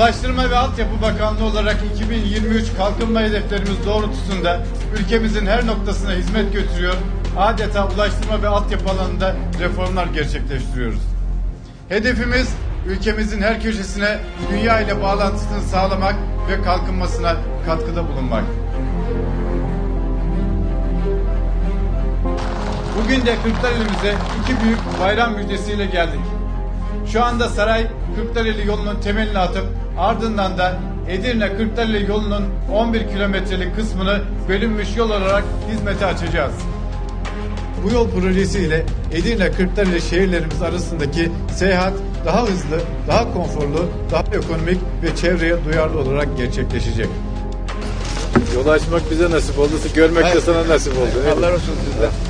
Ulaştırma ve Altyapı Bakanlığı olarak 2023 kalkınma hedeflerimiz doğrultusunda ülkemizin her noktasına hizmet götürüyor, adeta ulaştırma ve altyapı alanında reformlar gerçekleştiriyoruz. Hedefimiz ülkemizin her köşesine dünya ile bağlantısını sağlamak ve kalkınmasına katkıda bulunmak. Bugün de Kırklareli'mize iki büyük bayram müjdesiyle geldik. Şu anda saray Kırklareli yolunun temelini atıp ardından da Edirne Kırklareli yolunun 11 kilometrelik kısmını bölünmüş yol olarak hizmete açacağız. Bu yol projesiyle Edirne Kırklareli şehirlerimiz arasındaki seyahat daha hızlı, daha konforlu, daha ekonomik ve çevreye duyarlı olarak gerçekleşecek. Yol açmak bize nasip oldu. Görmek de sana nasip oldu. Allah razı olsun sizden.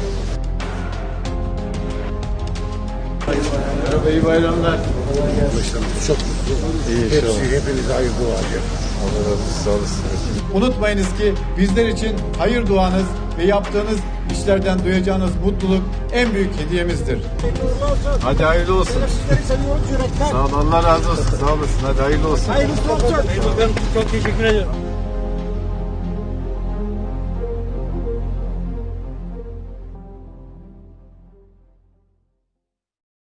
Merhaba, iyi bayramlar. Çok mutlu. İyi Hepsi, hepinize hayırlı olacak. Allah razı olsun. Sağ olasın. Unutmayınız ki bizler için hayır duanız ve yaptığınız işlerden duyacağınız mutluluk en büyük hediyemizdir. Hadi hayırlı olsun. Sağ ol. Allah razı olsun. Sağ olasın. Hadi hayırlı olsun. Hayırlısı olsun. Çok teşekkür ediyorum.